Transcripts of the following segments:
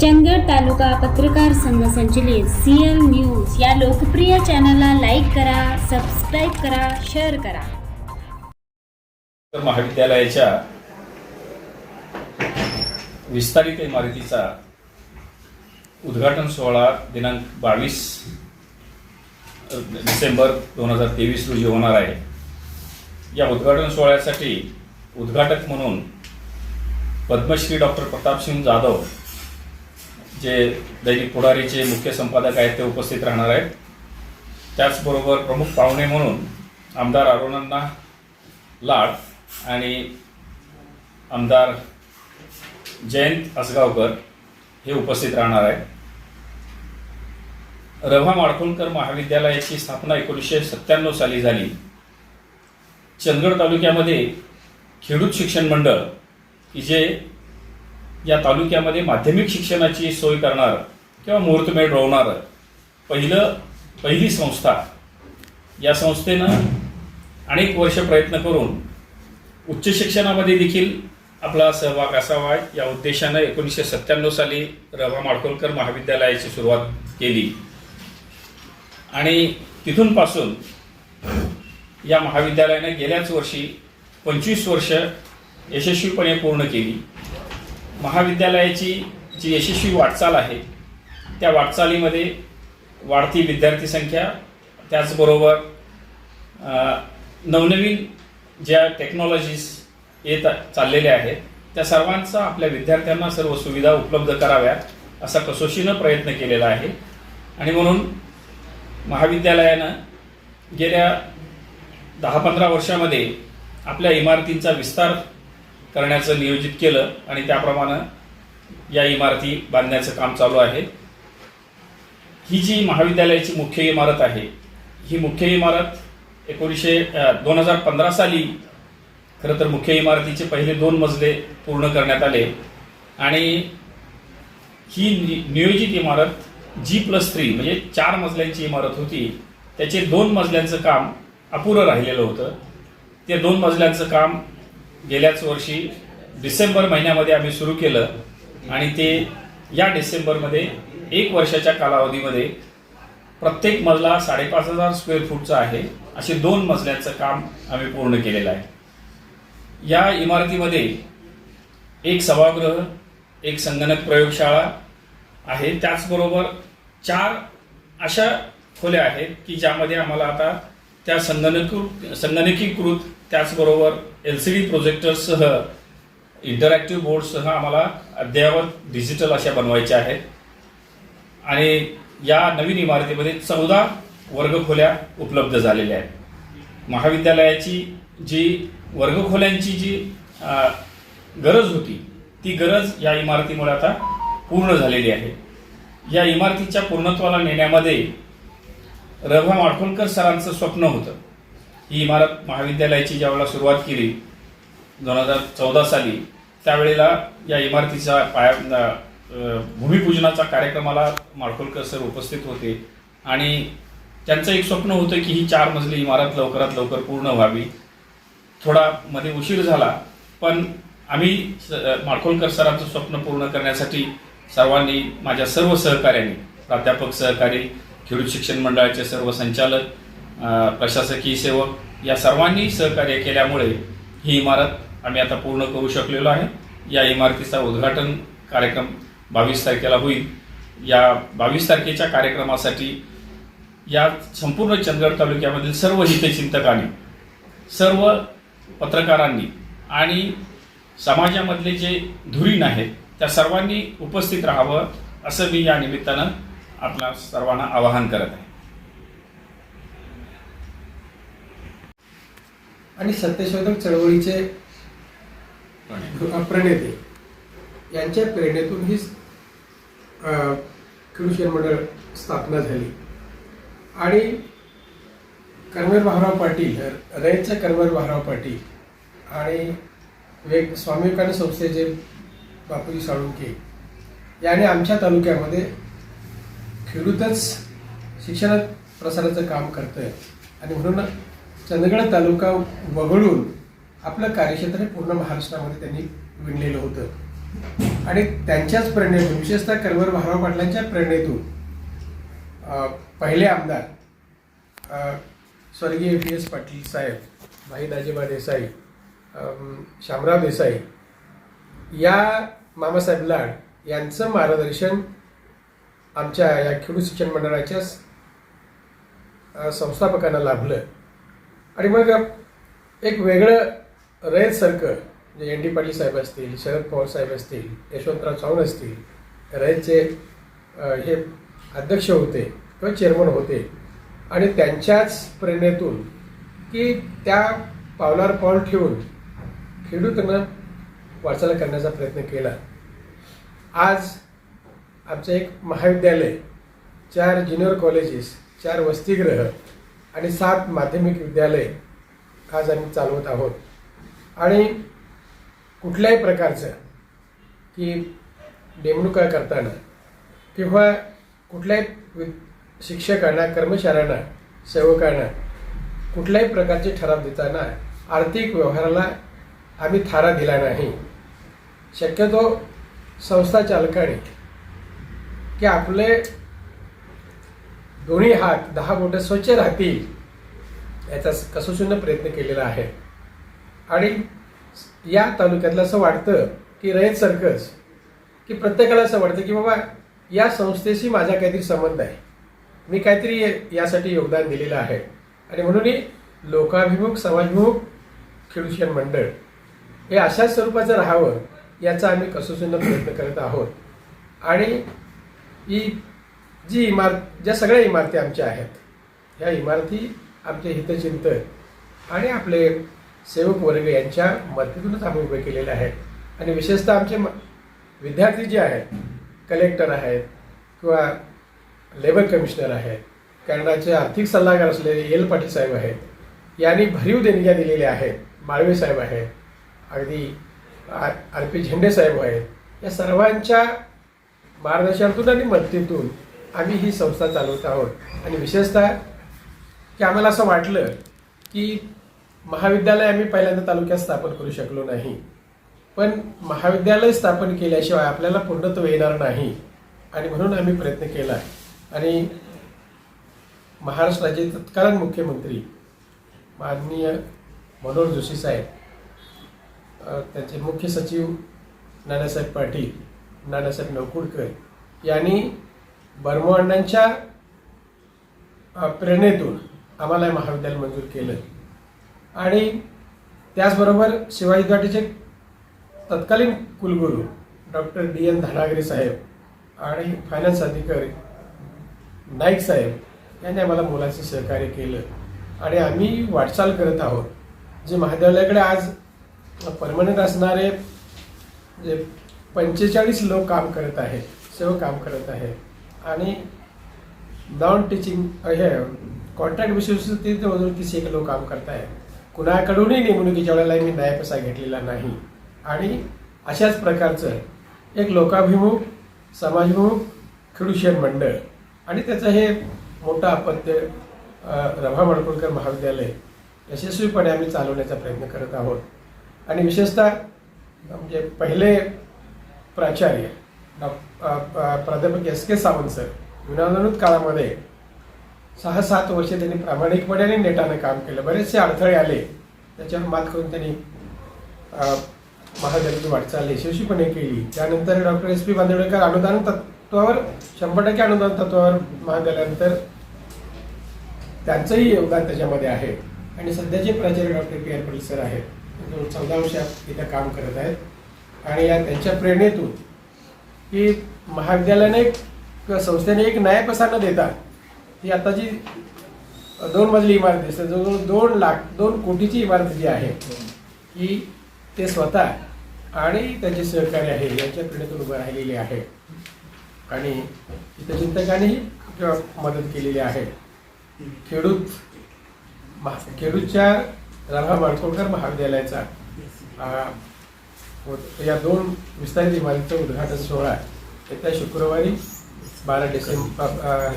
चंदगड तालुका पत्रकार संघ संचलित सी एम न्यूज या लोकप्रिय चॅनलला लाईक करा सबस्क्राईब करा शेअर करा. महाविद्यालयाच्या विस्तारित इमारतीचा उद्घाटन सोहळा दिनांक बावीस डिसेंबर दोन हजार तेवीस रोजी होणार आहे. या उद्घाटन सोहळ्यासाठी उद्घाटक म्हणून पद्मश्री डॉक्टर प्रतापसिंग जाधव जे दैनिक पुढारीचे मुख्य संपादक आहेत ते उपस्थित राहणार आहेत. त्याचबरोबर प्रमुख पाहुणे म्हणून आमदार अरुणांना लाड आणि आमदार जयंत असगावकर हे उपस्थित राहणार आहेत. रभा माडखोणकर महाविद्यालयाची स्थापना एकोणीसशे सत्त्याण्णव साली झाली. चंदगड तालुक्यामध्ये खेडूत शिक्षण मंडळ की जे या तालुक्यामध्ये माध्यमिक शिक्षणाची सोय करणार किंवा मुहूर्तमेढ रोवणारं पहिलं पहिली संस्था या संस्थेनं अनेक वर्ष प्रयत्न करून उच्च शिक्षणामध्ये देखील आपला सहभाग असावा या उद्देशानं एकोणीसशे सत्त्याण्णव साली रवा माडकोलकर महाविद्यालयाची सुरुवात केली. आणि तिथून पासून या महाविद्यालयाने गेल्याच वर्षी पंचवीस वर्ष यशस्वीपणे पूर्ण केली. महाविद्यालयाची जी यशस्वी वाटचाल आहे त्या वाटचालीमध्ये वाढती विद्यार्थी संख्या त्याचबरोबर नवनवीन ज्या टेक्नॉलॉजीज येत चाललेल्या आहेत त्या सर्वांचा आपल्या विद्यार्थ्यांना सर्व सुविधा उपलब्ध कराव्यात असा कसोशीनं प्रयत्न केलेला आहे. आणि म्हणून महाविद्यालयानं गेल्या दहा पंधरा वर्षामध्ये आपल्या इमारतींचा विस्तार करण्याचं नियोजित केलं आणि त्याप्रमाणे या इमारती बांधण्याचं काम चालू आहे. ही जी महाविद्यालयाची मुख्य इमारत आहे ही मुख्य इमारत एकोणीसशे दोन हजार पंधरा साली खरं तर मुख्य इमारतीचे पहिले दोन मजले पूर्ण करण्यात आले. आणि ही नि- नियोजित इमारत जी प्लस थ्री म्हणजे चार मजल्यांची इमारत होती. त्याचे दोन मजल्यांचं काम अपुरं राहिलेलं होतं. ते दोन मजल्यांचं काम गेल्याच वर्षी डिसेंबर महिन्यामध्ये आम्ही सुरू केलं आणि ते या डिसेंबरमध्ये एक वर्षाच्या कालावधीमध्ये प्रत्येक मजला साडेपाच हजार स्क्वेअर फूटचा आहे. असे दोन मजल्यांचं काम आम्ही पूर्ण केलेलं आहे. या इमारतीमध्ये एक सभागृह एक संगणक प्रयोगशाळा आहे. त्याचबरोबर चार अशा खोल्या आहेत की ज्यामध्ये आम्हाला आता त्या संगणक संगणकीकृत त्याचबरोबर एल सी डी प्रोजेक्टरसह इंटरॅक्टिव्ह बोर्डसह आम्हाला अद्ययावत डिजिटल अशा बनवायच्या आहेत. आणि या नवीन इमारतीमध्ये चौदा वर्गखोल्या उपलब्ध झालेल्या आहेत. महाविद्यालयाची जी वर्गखोल्यांची जी गरज होती ती गरज या इमारतीमुळे आता पूर्ण झालेली आहे. या इमारतीच्या पूर्णत्वाला नेण्यामध्ये रभा माडखोलकर सरांचं स्वप्न होतं. ही इमारत महाविद्यालयाची ज्यावेळेला सुरुवात केली दोन हजार चौदा साली त्यावेळेला या इमारतीचा पाया भूमिपूजनाचा कार्यक्रमाला माडखोलकर सर उपस्थित होते. आणि त्यांचं एक स्वप्न होतं की ही चार मजली इमारत लवकरात लवकर पूर्ण व्हावी. थोडा मध्ये उशीर झाला पण आम्ही स- माडखोलकर सरांचं स्वप्न पूर्ण करण्यासाठी सर्वांनी माझ्या सर्व सहकार्यांनी प्राध्यापक सहकारी खेडूत शिक्षण मंडळाचे सर्व संचालक प्रशासकीय सेवक या सर्वांनी सहकार्य केल्यामुळे ही इमारत आम्ही आता पूर्ण करू शकलेलो आहे. या इमारतीचा उद्घाटन कार्यक्रम बावीस तारखेला होईल. या बावीस तारखेच्या कार्यक्रमासाठी या संपूर्ण चंदगड तालुक्यामधील सर्व हितचिंतकांनी सर्व पत्रकारांनी आणि समाजामधले जे धुरीण आहेत त्या सर्वांनी उपस्थित राहावं असं मी या निमित्तानं आपल्या सर्वांना आवाहन करत आहे. आणि सत्यशोधक चळवळीचे प्रणेते. यांच्या प्रेरणेतून ही कृषी मंडळ स्थापना झाली. आणि कर्मवीर भाऊराव पाटील रयतचे कर्मवीर भाऊराव पाटील आणि वेग स्वामी विवेकानंद संस्थेचे बापूजी साळुंके याने आमच्या तालुक्यामध्ये खेडूतच शिक्षणात प्रसाराचं काम करतोय. आणि म्हणून चंदगड तालुका वगळून आपलं कार्यक्षेत्र पूर्ण महाराष्ट्रामध्ये त्यांनी विणलेलं होतं. आणि त्यांच्याच प्रेरणेतून विशेषतः करवर भाऊराव पाटलांच्या प्रेरणेतून पहिले आमदार स्वर्गीय व्ही एस पाटील साहेब भाई दाजीबा देसाई शामराव देसाई या मामासाहेब लाड यांचं मार्गदर्शन आमच्या या खेडू शिक्षण मंडळाच्या संस्थापकांना लाभलं. आणि मग एक वेगळं रयत सर्कल म्हणजे एन डी पाटील साहेब असतील शरद पवार साहेब असतील यशवंतराव चव्हाण असतील रयतचे हे अध्यक्ष होते किंवा चेअरमन होते. आणि त्यांच्याच प्रेरणेतून की त्या पावलावर पाऊल ठेवून खेडूतनं वाचायला करण्याचा प्रयत्न केला. आज आमचं एक महाविद्यालय चार ज्युनियर कॉलेजेस चार वसतिगृह आणि सात माध्यमिक विद्यालय आज आम्ही चालवत आहोत. आणि कुठल्याही प्रकारचं की नेमणुका करताना किंवा कुठल्याही वि- शिक्षकांना कर्मचाऱ्यांना सेवकांना कुठल्याही प्रकारचे ठराव देताना आर्थिक व्यवहाराला आम्ही थारा दिला नाही. शक्यतो संस्था चालकाने की आपले दोन्ही हात दहा बोटं स्वच्छ राहतील याचा कसोशीनं प्रयत्न केलेला आहे. आणि या तालुक्यातलं असं वाटतं की रयत सर्कस की प्रत्येकाला असं वाटतं की बाबा या संस्थेशी माझा काहीतरी संबंध आहे. मी काहीतरी यासाठी योगदान दिलेलं आहे. आणि म्हणूनही लोकाभिमुख समाजभिमुख खेळूशन मंडळ हे अशाच स्वरूपाचं राहावं याचा आम्ही कसोशीनं प्रयत्न करत आहोत. आणि ही जी इमारत ज्या सगळ्या इमारती आमच्या आहेत ह्या इमारती आमचे हितचिंतक आणि आपले सेवक वर्ग यांच्या मदतीतूनच आम्ही उभे केलेले आहेत. आणि विशेषतः आमचे म- विद्यार्थी जे आहेत कलेक्टर आहेत किंवा लेबर कमिशनर आहेत कॅनडाचे आर्थिक सल्लागार असलेले एल पाटील साहेब आहेत यांनी भरीव देणग्या दिलेल्या आहेत. माळवे साहेब आहेत अगदी आर आर पी झेंडे साहेब आहेत. या सर्वांच्या मार्गदर्शनातून आणि मदतीतून आम्ही ही संस्था चालवत आहोत. आणि विशेषतः की आम्हाला असं वाटलं की महाविद्यालय आम्ही पहिल्यांदा तालुक्यात स्थापन करू शकलो नाही. पण महाविद्यालय स्थापन केल्याशिवाय आपल्याला पूर्णत्व येणार नाही. आणि म्हणून आम्ही प्रयत्न केला. आणि महाराष्ट्राचे तत्कालीन मुख्यमंत्री माननीय मनोहर जोशी साहेब त्याचे मुख्य सचिव नानासाहेब पाटील नानासाहेब नवकुडकर यांनी बर्मो अण्णांच्या प्रेरणेतून आम्हाला हे महाविद्यालय मंजूर केलं. आणि त्याचबरोबर शिवाजी घाटीचे तत्कालीन कुलगुरू doctor D N Dhanagare saheb आणि फायनान्स अधिकारी नाईक साहेब यांनी आम्हाला मुलाचं सहकार्य केलं. आणि आम्ही वाटचाल करत आहोत जे महाविद्यालयाकडे आज परमनंट असणारे जे पंचेचाळीस लोक काम करत आहेत सेवक काम करत आहेत आणि नॉन टीचिंग हे कॉन्ट्रॅक्ट विशेष ते तीस एक लोक काम करत आहेत कुणाकडूनही नेमणुकीच्या वेळेला मी न्याय पैसा घेतलेला नाही. आणि अशाच प्रकारचं एक लोकाभिमुख समाजभिमुख खेडूशन मंडळ आणि त्याचं हे मोठं अपत्य रभा माडकोळकर महाविद्यालय यशस्वीपणे आम्ही चालवण्याचा प्रयत्न करत आहोत. आणि विशेषतः म्हणजे पहिले प्राचार्य प्राध्यापक एस के सावंत सर विनानूत काळामध्ये सहा सात वर्ष त्यांनी प्रामाणिकपणे आणि नेटाने काम केलं बरेचसे अडथळे आले त्याच्यावर मात करून त्यांनी अ, वाटचाल यशस्वीपणे केली त्यानंतर डॉक्टर एस पी बांदेडकर अनुदान तत्वावर शंभर टक्के अनुदान तत्वावर महाविद्यालयानंतर त्यांचंही योगदान त्याच्यामध्ये आहे आणि सध्याचे प्राचार्य doctor P R Patel sir आहेत चौदा वर्षात तिथं काम करत आहेत आणि या त्यांच्या प्रेरणेतून की महाविद्यालयाने एक किंवा संस्थेने एक न्यायपसा न देता ही आता जी दोन मजली इमारत दिसते जवळजवळ दोन लाख दोन कोटीची इमारत जी आहे ही ते स्वतः आणि त्यांचे सहकारी आहे यांच्या प्रेरणेतून उभं राहिलेली आहे. आणि हितचिंतकांनीही किंवा मदत केलेली आहे. खेडूत महा- खेडूतच्या राधा माडकोळकर महाविद्यालयाचा या दोन विस्तारित इमारतीचं उद्घाटन सोहळा येत्या शुक्रवारी बारा डिसेंबर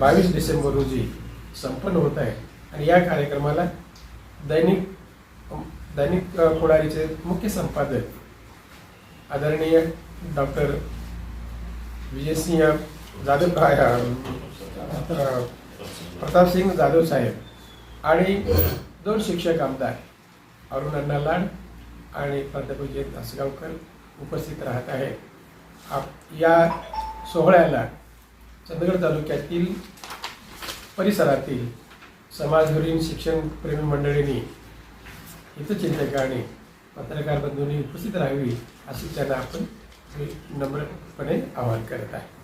बावीस डिसेंबर रोजी संपन्न होत आहे. आणि या कार्यक्रमाला दैनिक दैनिक अ, पुढारीचे मुख्य संपादक आदरणीय डॉक्टर विजयसिंह जाधव प्रतापसिंग जाधव साहेब आणि दोन शिक्षक आमदार अरुण अण्णा लाड आणि प्राध्यापक जयंत उपस्थित राहत आहेत. आप या सोहळ्याला चंदगड तालुक्यातील परिसरातील समाजधुरीण शिक्षण प्रेमी मंडळींनी हितचिंतकांनी पत्रकार बंधूंनी उपस्थित राहावी अशी त्यांना आपण नम्रपणे आवाहन करत आहे.